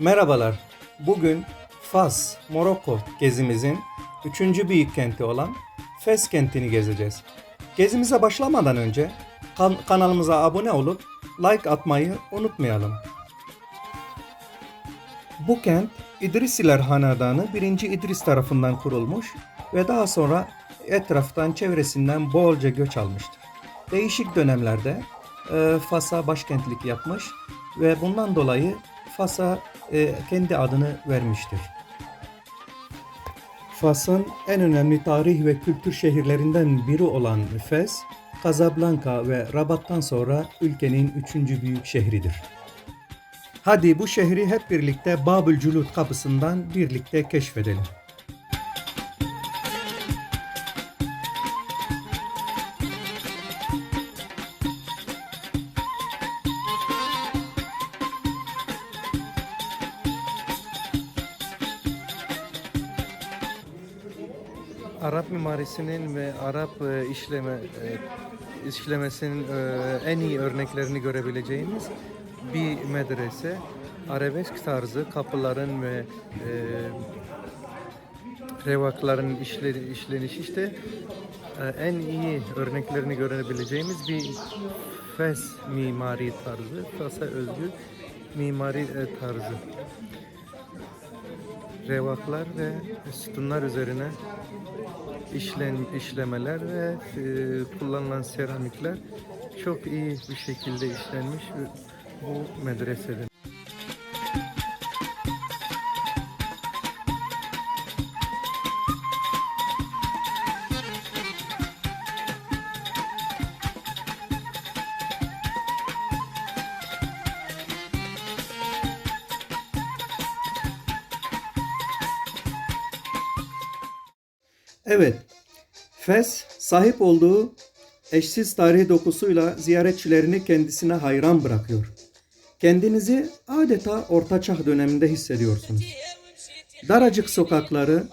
Merhabalar. Bugün Fas, Morokko gezimizin üçüncü büyük kenti olan Fes kentini gezeceğiz. Gezimize başlamadan önce kan- kanalımıza abone olup like atmayı unutmayalım. Bu kent İdrisiler Hanedanı 1. İdris tarafından kurulmuş ve daha sonra etraftan çevresinden bolca göç almıştır. Değişik dönemlerde e, Fas'a başkentlik yapmış ve bundan dolayı Fas'a kendi adını vermiştir. Fas'ın en önemli tarih ve kültür şehirlerinden biri olan Fes, Casablanca ve Rabat'tan sonra ülkenin üçüncü büyük şehridir. Hadi bu şehri hep birlikte Babül Culut kapısından birlikte keşfedelim. Mimarisinin ve Arap e, işleme e, işlemesinin e, en iyi örneklerini görebileceğimiz bir medrese. Arabesk tarzı kapıların ve revakların işleri, işlenişi işte en iyi örneklerini görebileceğimiz bir Fes mimari tarzı, Fas'a özgü mimari tarzı revaklar ve sütunlar üzerine işlen işlemeler ve e, kullanılan seramikler çok iyi bir şekilde işlenmiş bu medresede. Evet, Fes sahip olduğu eşsiz tarihi dokusuyla ziyaretçilerini kendisine hayran bırakıyor. Kendinizi adeta ortaçağ döneminde hissediyorsunuz. Daracık sokakları,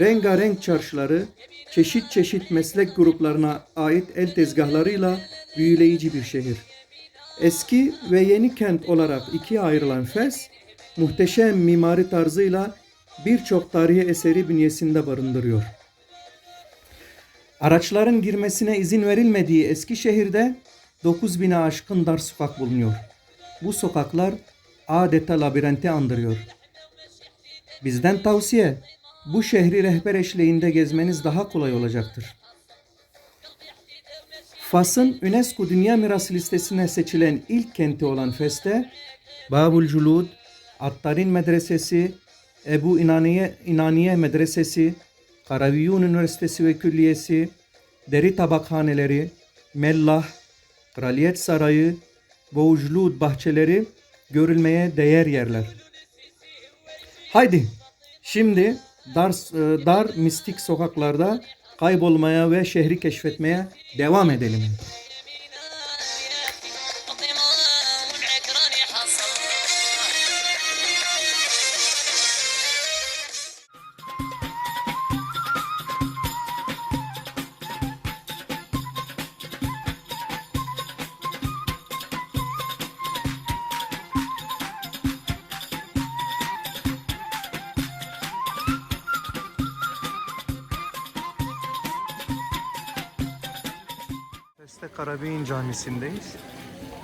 rengarenk çarşıları, çeşit çeşit meslek gruplarına ait el tezgahlarıyla büyüleyici bir şehir. Eski ve yeni kent olarak ikiye ayrılan Fes, muhteşem mimari tarzıyla birçok tarihi eseri bünyesinde barındırıyor. Araçların girmesine izin verilmediği eski şehirde 9000'e aşkın dar sokak bulunuyor. Bu sokaklar adeta labirenti andırıyor. Bizden tavsiye, bu şehri rehber eşliğinde gezmeniz daha kolay olacaktır. Fas'ın UNESCO Dünya Mirası listesine seçilen ilk kenti olan Fes'te Babul Culud, Attarin Medresesi, Ebu İnaniye, İnaniye Medresesi, Karaviyun Üniversitesi ve Külliyesi, Deri Tabakhaneleri, Mellah, Kraliyet Sarayı, Boğuclud bahçeleri görülmeye değer yerler. Haydi şimdi dar, e, dar mistik sokaklarda kaybolmaya ve şehri keşfetmeye devam edelim. Karabeyin Camisi'ndeyiz.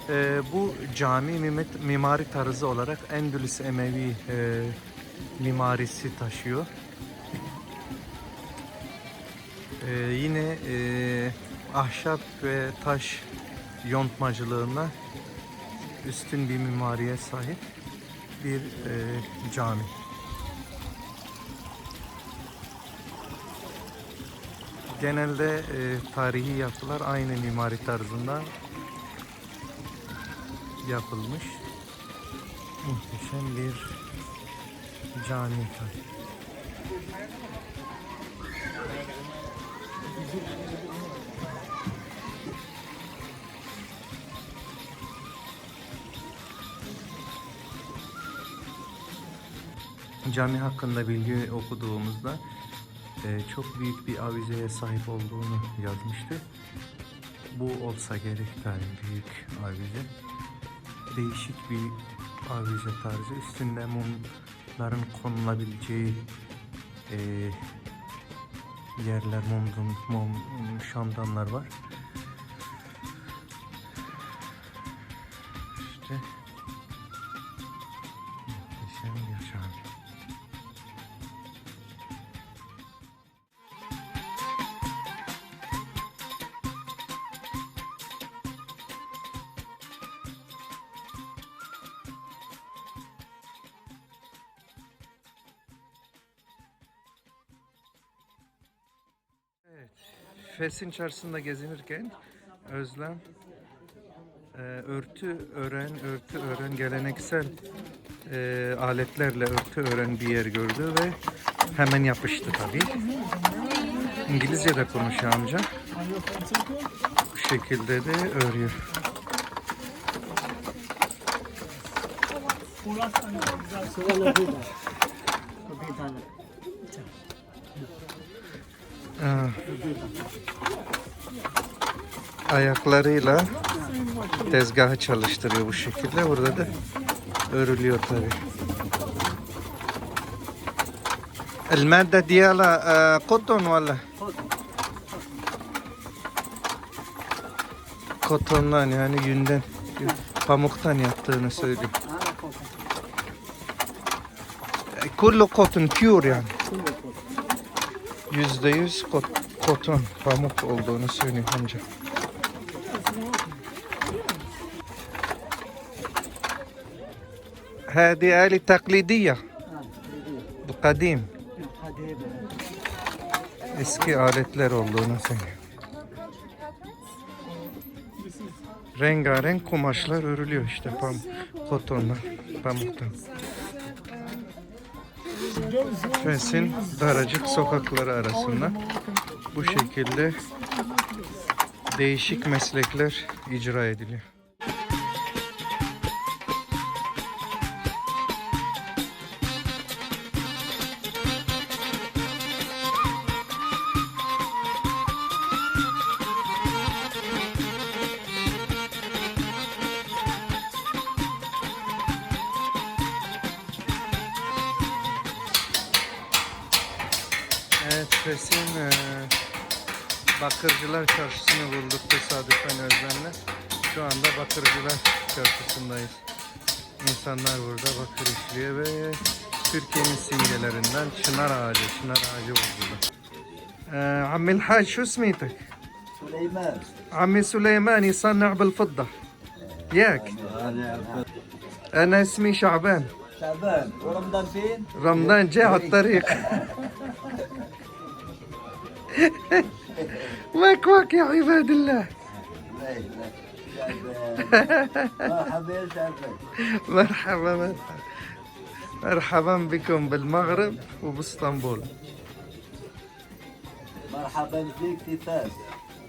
Ee, bu cami mimari tarzı olarak Endülüs Emevi e, mimarisi taşıyor. Ee, yine e, ahşap ve taş yontmacılığına üstün bir mimariye sahip bir e, cami. Genelde e, tarihi yapılar aynı mimari tarzında yapılmış. Muhteşem bir cami. Cami hakkında bilgi okuduğumuzda çok büyük bir avizeye sahip olduğunu yazmıştı. Bu olsa gerek yani büyük avize. Değişik bir avize tarzı. Üstünde mumların konulabileceği e, yerler, mum, mum şamdanlar var. Fes'in çarşısında gezinirken Özlem e, örtü ören, örtü ören geleneksel e, aletlerle örtü ören bir yer gördü ve hemen yapıştı tabii. İngilizce de konuşuyor amca. Bu şekilde de örüyor. Ah. Ayaklarıyla tezgahı çalıştırıyor bu şekilde. Burada da örülüyor tabii. المادة ديالها آه، قطن ولا kotondan yani yünden pamuktan yaptığını söylüyor. E, Kullu cotton pure yani. Yüzde yüz kot- koton pamuk olduğunu söylüyor amca. هذه آلة تقليدية قديم eski aletler olduğunu söylüyor. Rengarenk kumaşlar örülüyor işte pam kotonlar, pamuktan. Fes'in daracık sokakları arasında bu şekilde değişik meslekler icra ediliyor. Evet, Fes'in eee, Bakırcılar Çarşısı'nı bulduk tesadüfen Özlem'le. Şu anda Bakırcılar Çarşısı'ndayız. İnsanlar burada bakır işliyor ve Türkiye'nin simgelerinden çınar ağacı, çınar ağacı var burada. Eee, عمي الحاج شو اسميتك؟ سليمان عمي سليمان يصنع بالفضة ياك أنا اسمي شعبان شعبان ورمضان فين؟ رمضان جاء على الطريق واك واك يا عباد الله. مرحبا مرحبا مرحبا بكم بالمغرب وباسطنبول. مرحبا فيك فاس.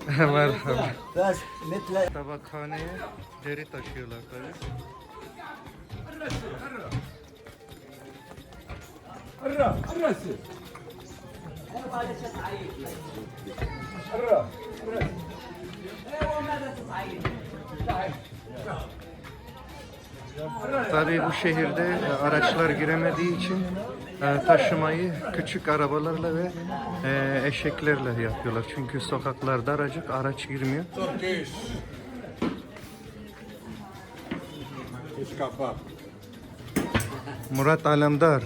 مرحبا. فاس مثل طبق خانية ديري تشيلة طيب. الرسل الرسل الرسل Tabii bu şehirde e, araçlar giremediği için e, taşımayı küçük arabalarla ve e, eşeklerle yapıyorlar. Çünkü sokaklar daracık, araç girmiyor. Murat Alemdar.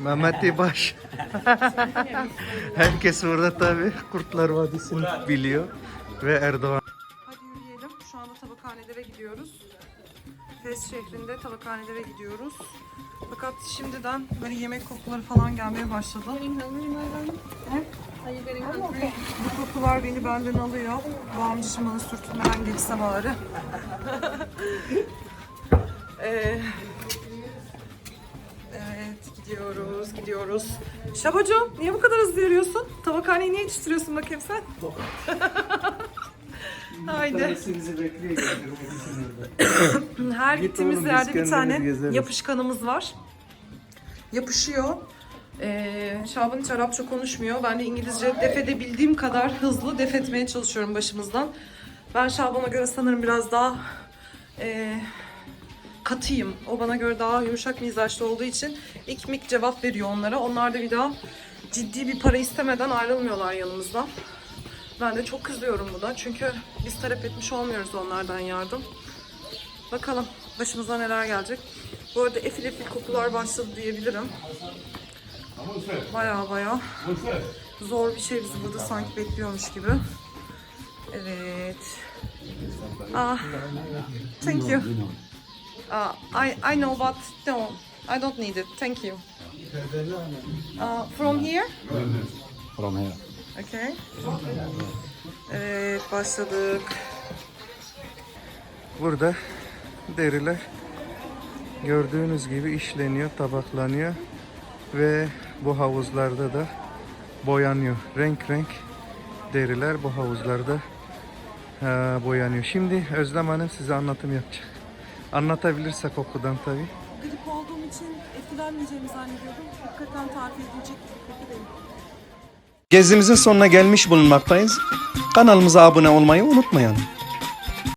Mehmet Baş. Herkes burada tabii Kurtlar Vadisi'ni biliyor ve Erdoğan. Hadi yürüyelim. Şu anda tabakhanelere gidiyoruz. Fes şehrinde tabakhanelere gidiyoruz. Fakat şimdiden böyle yemek kokuları falan gelmeye başladı. Bu kokular beni benden alıyor. Bağımcışım bana sürtünmeden geçse bari. Ee, gidiyoruz gidiyoruz. Şabocuğum niye bu kadar hızlı yürüyorsun? Tabakhaneyi niye yetiştiriyorsun bakayım sen? Haydi. Her gittiğimiz oğlum, biz yerde bir kendimiz tane gezeriz. yapışkanımız var. Yapışıyor. Ee, Şaban hiç Arapça konuşmuyor. Ben de İngilizce def edebildiğim kadar hızlı def etmeye çalışıyorum başımızdan. Ben Şaban'a göre sanırım biraz daha eee, katıyım. O bana göre daha yumuşak mizaçlı olduğu için ilk mik cevap veriyor onlara. Onlar da bir daha ciddi bir para istemeden ayrılmıyorlar yanımızdan. Ben de çok kızıyorum buna. Çünkü biz talep etmiş olmuyoruz onlardan yardım. Bakalım başımıza neler gelecek. Bu arada efil efil kokular başladı diyebilirim. Baya baya zor bir şey bizi burada sanki bekliyormuş gibi. Evet. Ah, thank you. Uh, I I know, but no, I don't need it. Thank you. Uh, from here? From here. Okay. Evet, başladık. Burada deriler gördüğünüz gibi işleniyor, tabaklanıyor ve bu havuzlarda da boyanıyor. Renk renk deriler bu havuzlarda eee, boyanıyor. Şimdi Özlem Hanım size anlatım yapacak. Anlatabilirse kokudan tabii. Grip olduğum için etkilenmeyeceğimi zannediyordum. Hakikaten tarif edilecek bir koku değil. Gezimizin sonuna gelmiş bulunmaktayız. Kanalımıza abone olmayı unutmayın.